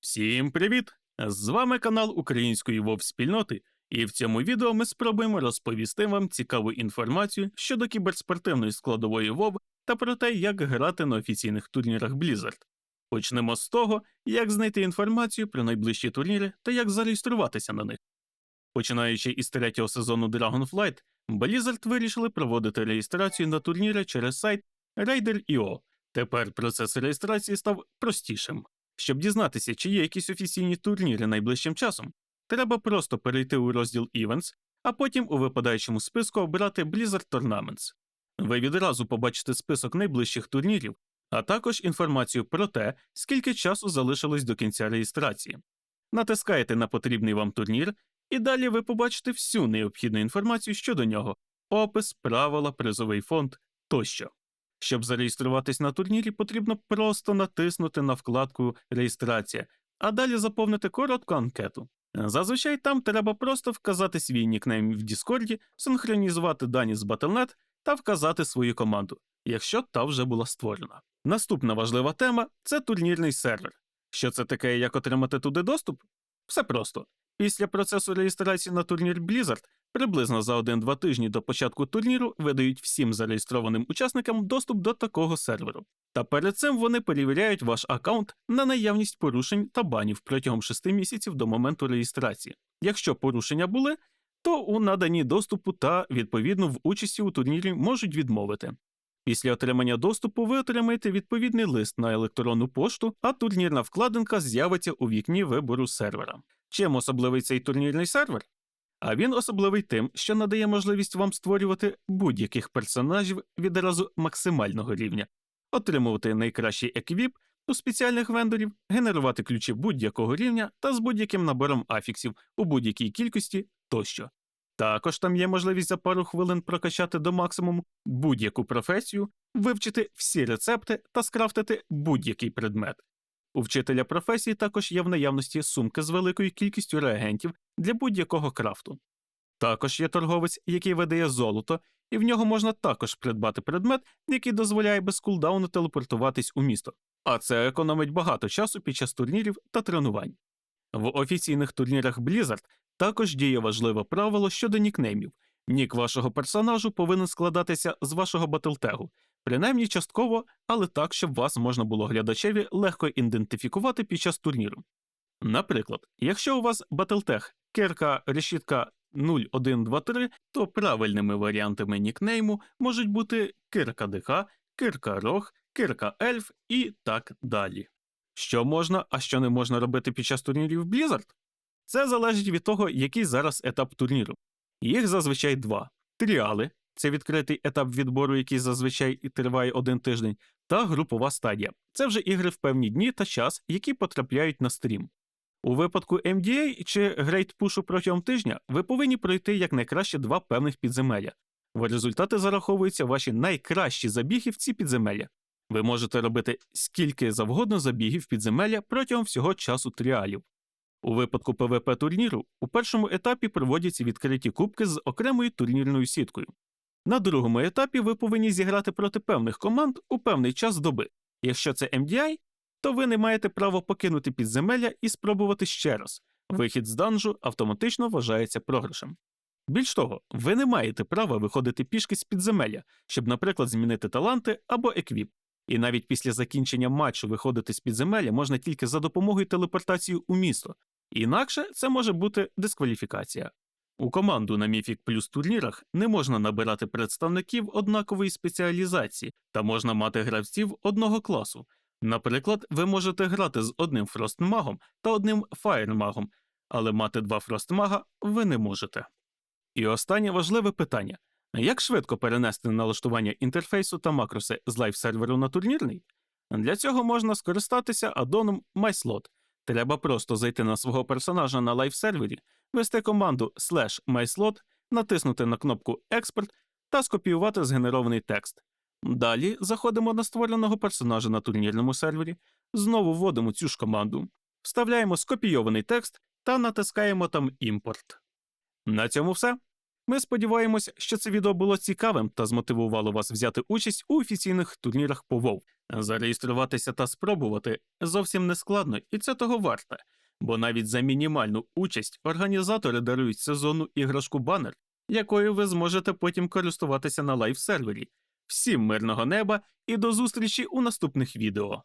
Всім привіт! З вами канал Української Вов спільноти, і в цьому відео ми спробуємо розповісти вам цікаву інформацію щодо кіберспортивної складової Вов та про те, як грати на офіційних турнірах Blizzard. Почнемо з того, як знайти інформацію про найближчі турніри та як зареєструватися на них. Починаючи із третього сезону Dragonflight, Blizzard вирішили проводити реєстрацію на турніри через сайт Raider.io. Тепер процес реєстрації став простішим. Щоб дізнатися, чи є якісь офіційні турніри найближчим часом, треба просто перейти у розділ Events, а потім у випадаючому списку обрати Blizzard Tournaments. Ви відразу побачите список найближчих турнірів, а також інформацію про те, скільки часу залишилось до кінця реєстрації. Натискаєте на потрібний вам турнір, і далі ви побачите всю необхідну інформацію щодо нього: опис, правила, призовий фонд тощо. Щоб зареєструватись на турнірі, потрібно просто натиснути на вкладку Реєстрація, а далі заповнити коротку анкету. Зазвичай там треба просто вказати свій нікнейм в Діскорді, синхронізувати дані з Battle.net та вказати свою команду, якщо та вже була створена. Наступна важлива тема це турнірний сервер. Що це таке, як отримати туди доступ? Все просто. Після процесу реєстрації на турнір Blizzard приблизно за 1-2 тижні до початку турніру видають всім зареєстрованим учасникам доступ до такого серверу. Та перед цим вони перевіряють ваш аккаунт на наявність порушень та банів протягом 6 місяців до моменту реєстрації. Якщо порушення були, то у наданні доступу та, відповідно, в участі у турнірі можуть відмовити. Після отримання доступу ви отримаєте відповідний лист на електронну пошту, а турнірна вкладинка з'явиться у вікні вибору сервера. Чим особливий цей турнірний сервер? А він особливий тим, що надає можливість вам створювати будь-яких персонажів відразу максимального рівня, отримувати найкращий еквіп у спеціальних вендорів, генерувати ключі будь-якого рівня та з будь-яким набором афіксів у будь-якій кількості тощо. Також там є можливість за пару хвилин прокачати до максимуму будь-яку професію, вивчити всі рецепти та скрафтити будь-який предмет. У вчителя професії також є в наявності сумки з великою кількістю реагентів для будь-якого крафту. Також є торговець, який видає золото, і в нього можна також придбати предмет, який дозволяє без кулдауну телепортуватись у місто, а це економить багато часу під час турнірів та тренувань. В офіційних турнірах Blizzard також діє важливе правило щодо нікнеймів. Нік вашого персонажу повинен складатися з вашого батлтегу, принаймні частково, але так, щоб вас можна було глядачеві легко ідентифікувати під час турніру. Наприклад, якщо у вас батлтег кирка решітка 0123, то правильними варіантами нікнейму можуть бути кирка ДХ, кирка Рог, кирка Ельф і так далі. Що можна, а що не можна робити під час турнірів Blizzard? Це залежить від того, який зараз етап турніру. Їх зазвичай два: тріали це відкритий етап відбору, який зазвичай і триває один тиждень, та групова стадія це вже ігри в певні дні та час, які потрапляють на стрім. У випадку MDA чи Great Push протягом тижня ви повинні пройти якнайкраще два певних підземелля. В результати зараховуються ваші найкращі забіги в ці підземелля. Ви можете робити скільки завгодно забігів підземелля протягом всього часу тріалів. У випадку ПВП турніру у першому етапі проводяться відкриті кубки з окремою турнірною сіткою. На другому етапі ви повинні зіграти проти певних команд у певний час доби. Якщо це MDI, то ви не маєте права покинути підземелля і спробувати ще раз. Вихід з данжу автоматично вважається програшем. Більш того, ви не маєте права виходити пішки з підземелля, щоб, наприклад, змінити таланти або еквіп. І навіть після закінчення матчу виходити з підземелля можна тільки за допомогою телепортації у місто, інакше це може бути дискваліфікація. У команду на Mythic Plus турнірах не можна набирати представників однакової спеціалізації та можна мати гравців одного класу. Наприклад, ви можете грати з одним фростмагом та одним фаєрмагом, але мати два фростмага ви не можете. І останнє важливе питання: як швидко перенести налаштування інтерфейсу та макроси з лайв-серверу на турнірний? Для цього можна скористатися аддоном MySlot. Треба просто зайти на свого персонажа на лайв-сервері, ввести команду slash myslot, натиснути на кнопку Експорт та скопіювати згенерований текст. Далі заходимо на створеного персонажа на турнірному сервері, знову вводимо цю ж команду, вставляємо скопійований текст та натискаємо там імпорт. На цьому все. Ми сподіваємось, що це відео було цікавим та змотивувало вас взяти участь у офіційних турнірах по WoW. Зареєструватися та спробувати зовсім не складно, і це того варте. Бо навіть за мінімальну участь організатори дарують сезонну іграшку банер, якою ви зможете потім користуватися на лайв-сервері. Всім мирного неба і до зустрічі у наступних відео.